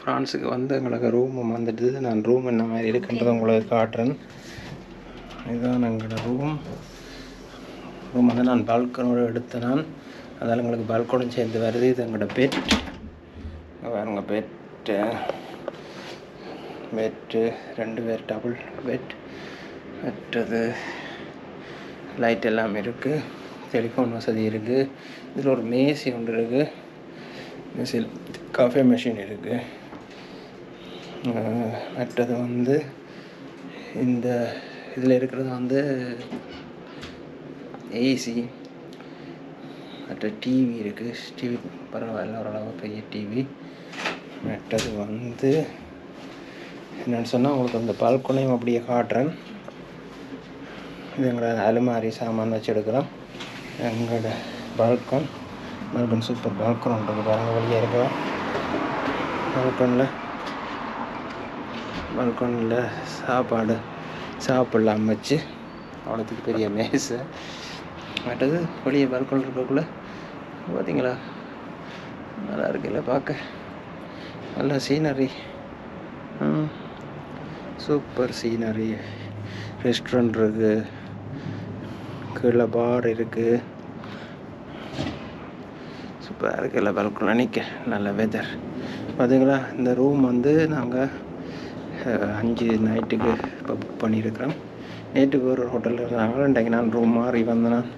ஃப்ரான்ஸுக்கு வந்து எங்களுக்கு ரூம் வந்துட்டு நான் ரூம் என்ன மாதிரி இருக்குன்றதை உங்களுக்கு காட்டுறேன். இதுதான் எங்களோட ரூம் ரூம் வந்து நான் பால்கனோட எடுத்தேன் நான். அதால் எங்களுக்கு பால்கனும் சேர்ந்து வருது. இது எங்களோட பெட் வேறுங்க பெட்டு பெட்டு ரெண்டு பேர் டபுள் பெட் மற்றது லைட் எல்லாம் இருக்குது டெலிஃபோன் வசதி இருக்குது இதில் ஒரு மேசி ஒன்று இருக்குது மேசில் காஃபே மிஷின் இருக்குது மற்றது வந்து இந்த இதில் இருக்கிறது வந்து ஏசி மற்ற டிவி இருக்குது டிவி பரவாயில்ல ஓரளவு பெரிய டிவி மற்றது வந்து என்னென்னு சொன்னால் உங்களுக்கு அந்த பால்கோனையும் அப்படியே காட்டுறேன். இது எங்களோட அலுமாரி சாமான் வச்சு எடுக்கிறோம் எங்களோட பால்கன் பால்கன் சூப்பர் பால்கன் இருக்குது பாருங்கள் வெளியே இருக்கிறோம் பால்கனில் பால்கனில் சாப்பாடு சாப்பிடலாம் வச்சு அவ்வளோத்துக்கு பெரிய மேசை மற்றது வெளியே பால்கன் இருக்கக்குள்ள பார்த்தீங்களா நல்லா இருக்குல்ல பார்க்க. நல்ல சீனரி சூப்பர் சீனரி ரெஸ்டாரண்ட் இருக்குது கீழே பார் இருக்குது சூப்பராக இருக்குல்ல பால்கனில் நிற்க நல்ல வெதர் பார்த்தீங்களா இந்த ரூம் வந்து நாங்கள் அஞ்சு நைட்டுக்கு இப்போ புக் பண்ணியிருக்கிறோம். நேற்றுக்கு ஒரு ஹோட்டலில் இருந்தாங்க இன்றைக்கு நான் ரூம் மாறி வந்தேன் நான்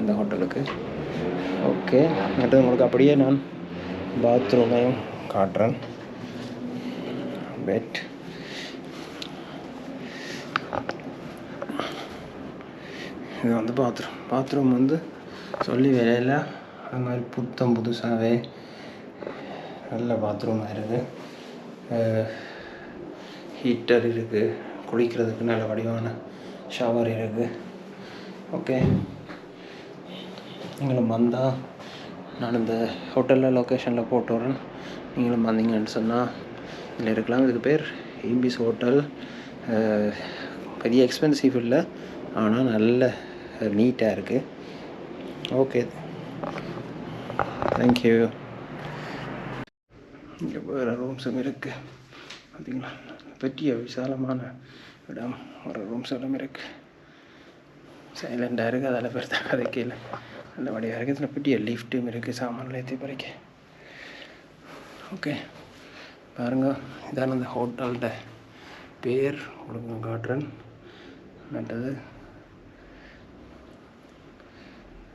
இந்த ஹோட்டலுக்கு ஓகே அடுத்து உங்களுக்கு அப்படியே நான் பாத்ரூமையும் காட்டுறேன். பெட் இது வந்து பாத்ரூம் பாத்ரூம் வந்து சொல்லி வேலையில் அது மாதிரி புத்தம் புதுசாகவே நல்ல பாத்ரூமாக இருக்குது. ஹீட்டர் இருக்குது. குளிக்கிறதுக்கு நல்ல வடிவான ஷவர் இருக்குது. ஓகே நீங்களும் வந்தால் நான் இந்த ஹோட்டலில் லொக்கேஷனில் போட்டு வரேன் நீங்களும் வந்தீங்கன்னு சொன்னால் இதில் இருக்கலாம். இதுக்கு பேர் இம்பிஸ் ஹோட்டல் பெரிய எக்ஸ்பென்சிவ் இல்லை. ஆனால் நல்ல நீட்டாக இருக்குது ஓகே தேங்க்யூ இங்கே வேறு ரூம்ஸும் இருக்குது பார்த்தீங்களா பெரிய விசாலமான இடம். ஒரு ரூம்ஸ் எல்லாம் இருக்குது சைலண்டாக இருக்குது அதில் பெருத்த கதைக்கையில் நல்ல வழியாக இருக்குது இதில் பெரிய லிஃப்ட்டும் இருக்குது சாமான்ல ஏற்றி பறிக்க. ஓகே பாருங்க. இதான அந்த ஹோட்டல்ட பேர். உங்களுக்கு காட்டுறேன். மற்றது